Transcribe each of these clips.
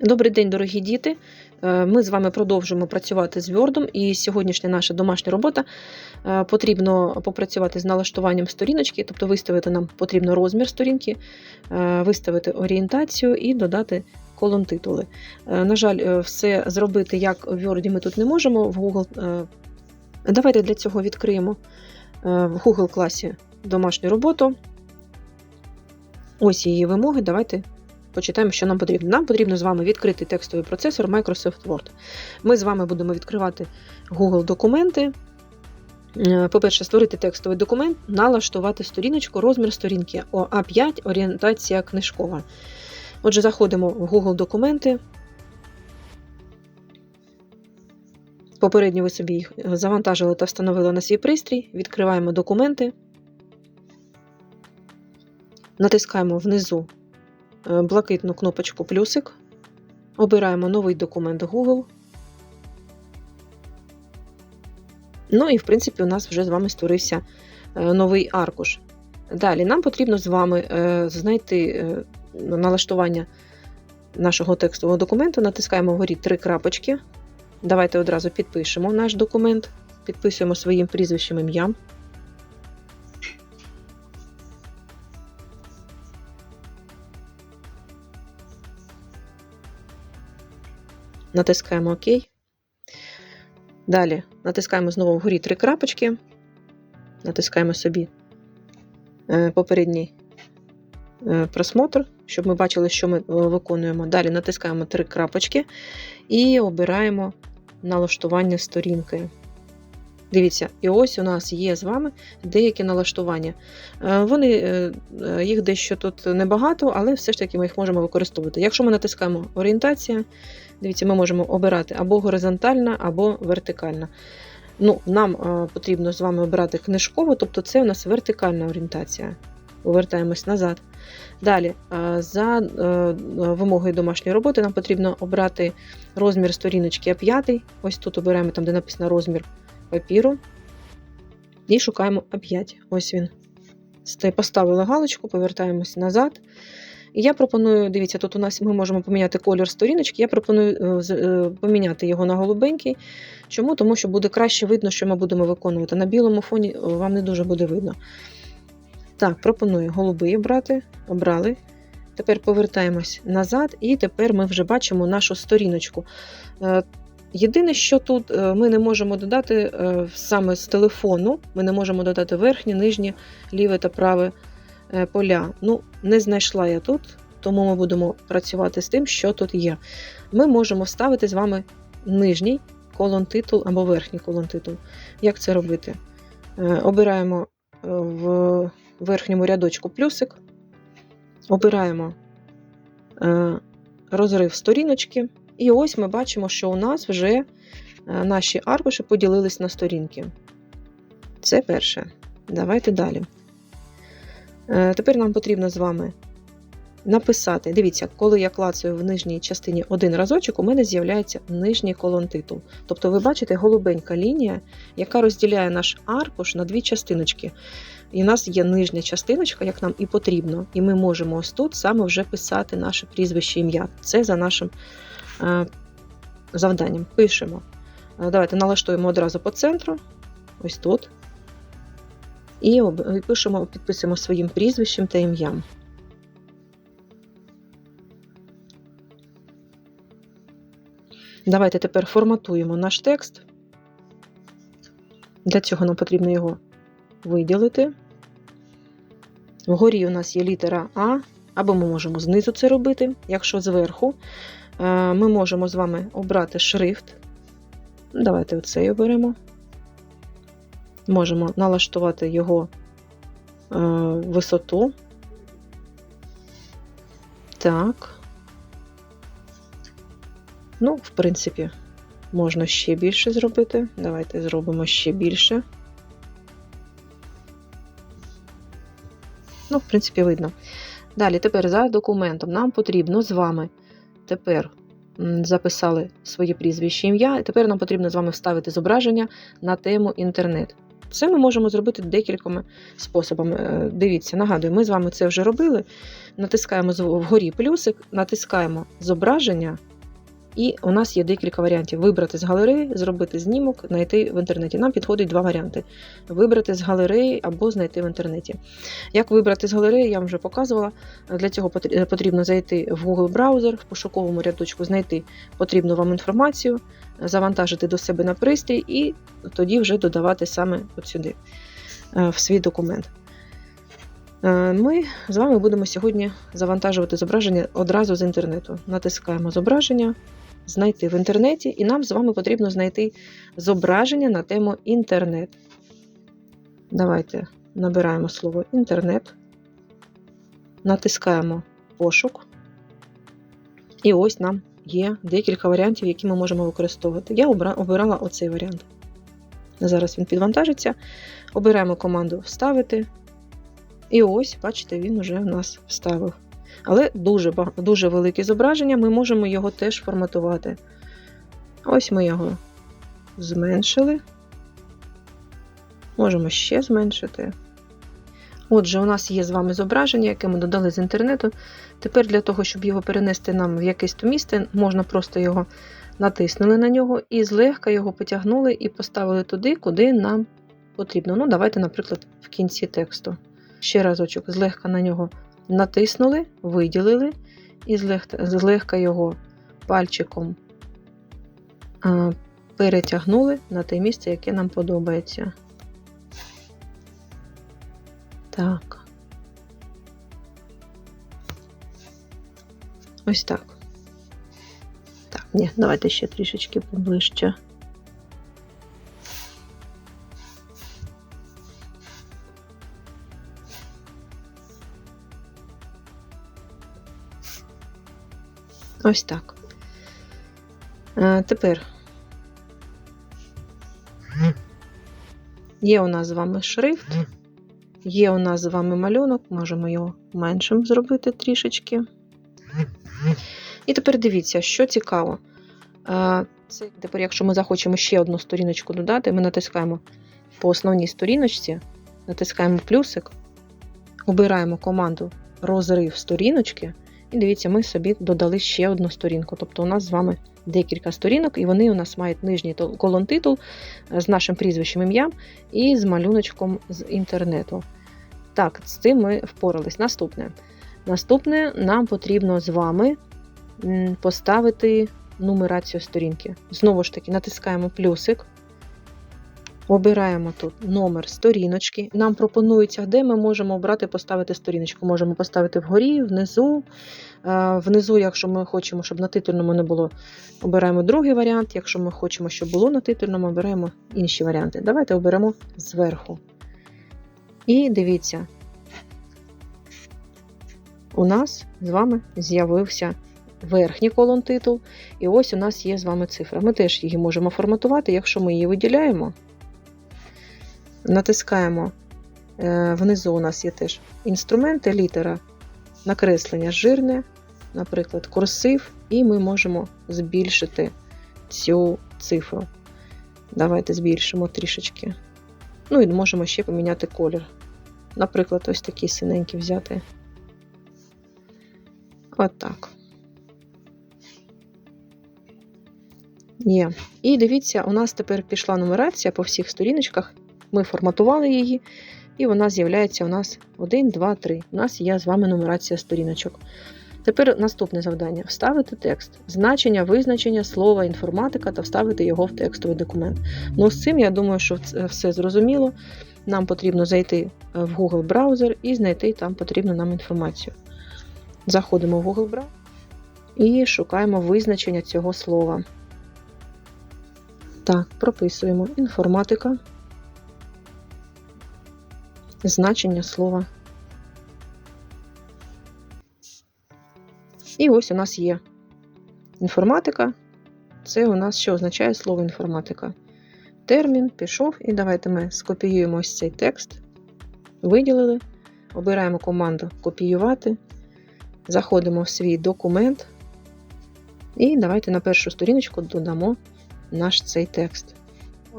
Добрий день, дорогі діти! Е, Ми з вами продовжуємо працювати з Word, і сьогоднішня наша домашня робота е, потрібно попрацювати з налаштуванням сторіночки, тобто виставити нам потрібно розмір сторінки, е, виставити орієнтацію і додати колон титули. На жаль, все зробити як в Word ми тут не можемо. В Google. Давайте для цього відкриємо в Google класі домашню роботу. Ось її вимоги. Давайте почитаємо, що нам потрібно. Нам потрібно з вами відкрити текстовий процесор Microsoft Word. Ми з вами будемо відкривати Google документи. Е, По-перше, створити текстовий документ, налаштувати сторіночку, розмір сторінки А5, орієнтація книжкова. Отже, заходимо в Google документи. Попередньо ви собі їх завантажили та встановили на свій пристрій. Відкриваємо документи. Натискаємо внизу е, блакитну кнопочку плюсик. Обираємо новий документ Google. Ну і, в принципі, у нас вже з вами створився е, новий аркуш. Далі нам потрібно з вами е, знайти е, налаштування нашого текстового документу. Натискаємо вгорі три крапочки. Давайте одразу підпишемо наш документ, підписуємо своїм прізвищем ім'ям. Натискаємо ОК. Далі натискаємо знову вгорі три крапочки. Натискаємо собі е, попередній е, просмотр, щоб ми бачили, що ми е, виконуємо. Далі натискаємо три крапочки і обираємо налаштування сторінки. Дивіться, і ось у нас є з вами деякі налаштування. Вони, їх дещо тут небагато, але все ж таки ми їх можемо використовувати. Якщо ми натискаємо орієнтація, дивіться, ми можемо обирати або горизонтальна, або вертикальна. Ну, Нам е, потрібно з вами обирати книжкову, тобто це у нас вертикальна орієнтація. Повертаємось назад. Далі, е, за е, вимогою домашньої роботи, нам потрібно обрати розмір сторіночки А5. Ось тут обираємо там, де написано розмір папіру. І шукаємо А5. Ось він. Поставили галочку, повертаємось назад. І я пропоную, дивіться, тут у нас ми можемо поміняти колір сторіночки. Я пропоную е, е, поміняти його на голубенький. Чому? Тому що буде краще видно, що ми будемо виконувати. На білому фоні е, вам не дуже буде видно. Так, пропоную голубий обрати. Обрали. Тепер повертаємось назад, і тепер ми вже бачимо нашу сторіночку. Єдине, що тут ми не можемо додати саме з телефону, ми не можемо додати верхнє, нижнє, ліве та праве поля. Ну, не знайшла я тут, тому ми будемо працювати з тим, що тут є. Ми можемо вставити з вами нижній колон титул або верхній колон титул. Як це робити? Е, Обираємо е, в верхньому рядочку плюсик, обираємо е, розрив сторіночки. І ось ми бачимо, що у нас вже е, наші аркуші поділились на сторінки. Це перше. Давайте далі. Е, Тепер нам потрібно з вами написати. Дивіться, коли я клацаю в нижній частині один разочок, у мене з'являється нижній колон титул. Тобто, ви бачите голубенька лінія, яка розділяє наш аркуш на дві частиночки. І у нас є нижня частиночка, як нам і потрібно. І ми можемо ось тут саме вже писати наше прізвище ім'я. Це за нашим е, завданням. Пишемо. Е, Давайте налаштуємо одразу по центру, ось тут. І пишемо, підписуємо своїм прізвищем та ім'ям. Давайте тепер форматуємо наш текст. Для цього нам потрібно його виділити. Вгорі у нас є літера А, або ми можемо знизу це робити. Якщо зверху, е, ми можемо з вами обрати шрифт. Давайте оцей оберемо. Можемо налаштувати його е, висоту. Так. Ну, в принципі, можна ще більше зробити. Давайте зробимо ще більше. Ну, в принципі, видно. Далі, тепер за документом нам потрібно з вами тепер записали своє прізвище ім'я, і тепер нам потрібно з вами вставити зображення на тему інтернет. Це ми можемо зробити декількома способами. Е, Дивіться, нагадую, ми з вами це вже робили. Натискаємо вгорі плюсик, натискаємо зображення, і у нас є декілька варіантів: вибрати з галереї, зробити знімок, знайти в інтернеті. Нам підходить два варіанти: вибрати з галереї або знайти в інтернеті. Як вибрати з галереї, я вам вже показувала. Для цього потрібно зайти в Google браузер, в пошуковому рядочку знайти потрібну вам інформацію, завантажити до себе на пристрій і тоді вже додавати саме от сюди, е, в свій документ. Е, Ми з вами будемо сьогодні завантажувати зображення одразу з інтернету. Натискаємо зображення, знайти в інтернеті, і нам з вами потрібно знайти зображення на тему інтернет. Давайте набираємо слово інтернет, натискаємо пошук. І ось нам є декілька варіантів, які ми можемо використовувати. Я обирала оцей варіант. Зараз він підвантажиться. Обираємо команду Вставити. І ось, бачите, він вже в нас вставив. Але дуже, дуже велике зображення, ми можемо його теж форматувати. Ось ми його зменшили. Можемо ще зменшити. Отже, у нас є з вами зображення, яке ми додали з інтернету. Тепер для того, щоб його перенести нам в якесь місце, можна просто його натиснули на нього і злегка його потягнули і поставили туди, куди нам потрібно. Ну, давайте, наприклад, в кінці тексту. Ще разочок, злегка на нього натиснули, виділили, і злегка, його пальчиком перетягнули на те місце, яке нам подобається. Так. Ось так. Так, ні, давайте ще трішечки поближче. Ось так. Тепер є у нас з вами шрифт, є у нас з вами малюнок, можемо його меншим зробити трішечки. І тепер дивіться, що цікаво. Це тепер, якщо ми захочемо ще одну сторіночку додати, ми натискаємо по основній сторіночці, натискаємо плюсик, обираємо команду розрив сторіночки, і дивіться, ми собі додали ще одну сторінку. Тобто у нас з вами декілька сторінок, і вони у нас мають нижній колон титул е, з нашим прізвищем ім'ям і з малюночком з інтернету. Так, з цим ми впорались. Наступне. Наступне нам потрібно з вами поставити нумерацію сторінки. Знову ж таки, натискаємо плюсик, обираємо тут номер сторіночки. Нам пропонується, де ми можемо обрати поставити сторіночку. Можемо поставити вгорі, внизу. Е, Внизу, якщо ми хочемо, щоб на титульному не було, обираємо другий варіант. Якщо ми хочемо, щоб було на титульному, обираємо інші варіанти. Давайте оберемо зверху. І дивіться, у нас з вами з'явився верхній колон титул, і ось у нас є з вами цифра. Ми теж її можемо форматувати, якщо ми її виділяємо. Натискаємо, е, внизу у нас є теж інструменти, літера, накреслення жирне, наприклад, курсив, і ми можемо збільшити цю цифру. Давайте збільшимо трішечки. Ну і можемо ще поміняти колір. Наприклад, ось такий синенький взяти. Отак. Є. І дивіться, у нас тепер пішла нумерація по всіх сторіночках. Ми форматували її, і вона з'являється у нас 1, 2, 3. У нас є з вами нумерація сторіночок. Тепер наступне завдання: вставити текст, значення, визначення, слова, інформатика та вставити його в текстовий документ. Ну, з цим я думаю, що все зрозуміло. Нам потрібно зайти е, в Google браузер і знайти там потрібну нам інформацію. Заходимо в Google браузер і шукаємо визначення цього слова. Так, прописуємо інформатика, значення слова. І ось у нас є інформатика. Це у нас що означає слово інформатика. Термін пішов, і давайте ми скопіюємо ось цей текст, виділили, обираємо команду Копіювати, заходимо в свій документ. І давайте на першу сторіночку додамо наш цей текст.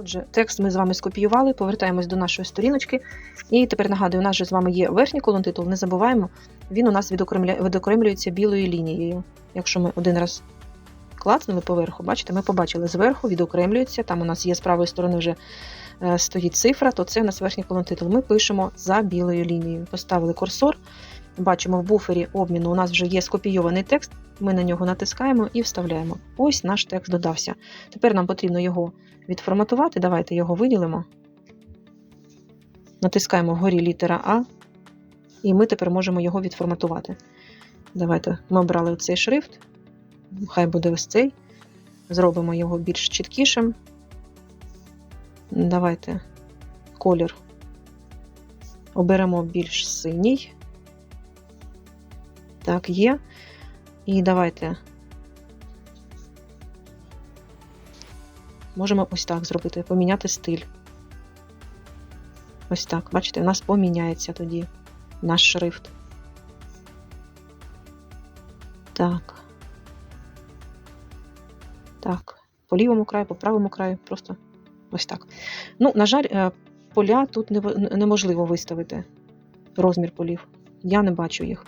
Отже, текст ми з вами скопіювали, повертаємось до нашої сторіночки. І тепер нагадую, у нас же з вами є верхній колон титул, не забуваємо, він у нас відокремлюється білою лінією. Якщо ми один раз клацнули поверху, бачите, ми побачили зверху, відокремлюється, там у нас є з правої сторони вже е, стоїть цифра, то це у нас верхній колон титул. Ми пишемо за білою лінією. Поставили курсор, бачимо в буфері обміну, у нас вже є скопійований текст, ми на нього натискаємо і вставляємо. Ось наш текст додався. Тепер нам потрібно його відформатувати. Давайте його виділимо. Натискаємо вгорі літера А, і ми тепер можемо його відформатувати. Давайте ми обрали цей шрифт. Хай буде ось цей. Зробимо його більш чіткішим. Давайте колір оберемо більш синій. Так, є. І давайте можемо ось так зробити, поміняти стиль. Ось так, бачите, у нас поміняється тоді наш шрифт. Так. Так, по лівому краю, по правому краю, просто ось так. Ну, на жаль, е, поля тут неможливо виставити. Розмір полів. Я не бачу їх.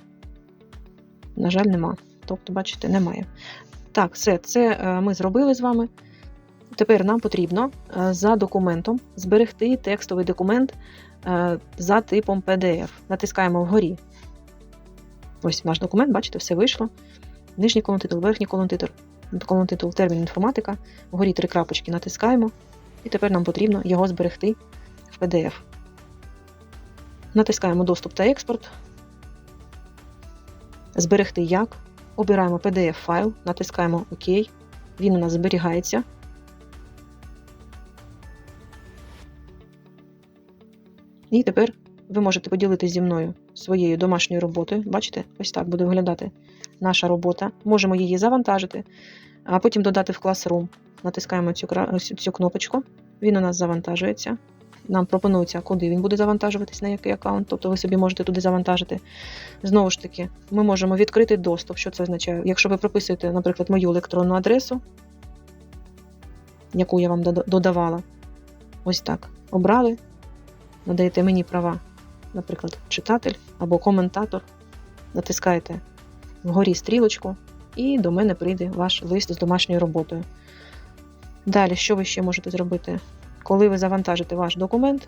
На жаль, нема. Тобто, бачите, немає. Так, все, це е, ми зробили з вами. Тепер нам потрібно е, за документом зберегти текстовий документ е, за типом PDF. Натискаємо вгорі. Ось наш документ, бачите, все вийшло. Нижній колон титул, верхній колон титул, колон титул, термін інформатика. Вгорі три крапочки натискаємо. І тепер нам потрібно його зберегти в PDF. Натискаємо доступ та експорт. Зберегти як. Обираємо PDF файл, натискаємо ОК. Він у нас зберігається. І тепер ви можете поділитися зі мною своєю домашньою роботою. Бачите, ось так буде виглядати наша робота. Можемо її завантажити, а потім додати в Classroom. Натискаємо цю, цю кнопочку. Він у нас завантажується. Нам пропонується, куди він буде завантажуватись, на який аккаунт, тобто ви собі можете туди завантажити. Знову ж таки, ми можемо відкрити доступ. Що це означає? Якщо ви прописуєте, наприклад, мою електронну адресу, яку я вам додавала, ось так. Обрали, надаєте мені права, наприклад, читатель або коментатор, натискаєте вгорі стрілочку, і до мене прийде ваш лист з домашньою роботою. Далі, що ви ще можете зробити? Коли ви завантажите ваш документ,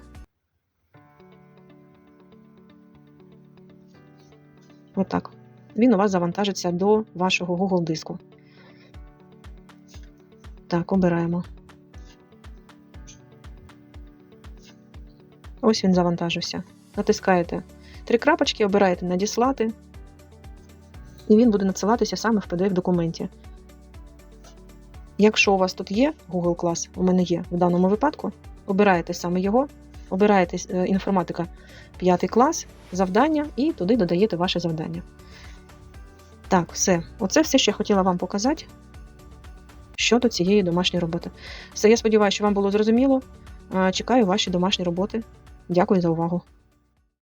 отак, він у вас завантажиться до вашого Google диску. Так, обираємо. Ось він завантажився. Натискаєте три крапочки, обираєте надіслати, і він буде надсилатися саме в PDF-документі. Якщо у вас тут є Google Class, у мене є в даному випадку, обираєте саме його, обираєте е, інформатика 5 клас, завдання, і туди додаєте ваше завдання. Так, все. Оце все, що я хотіла вам показати щодо цієї домашньої роботи. Все, я сподіваюся, що вам було зрозуміло. Е, Чекаю ваші домашні роботи. Дякую за увагу.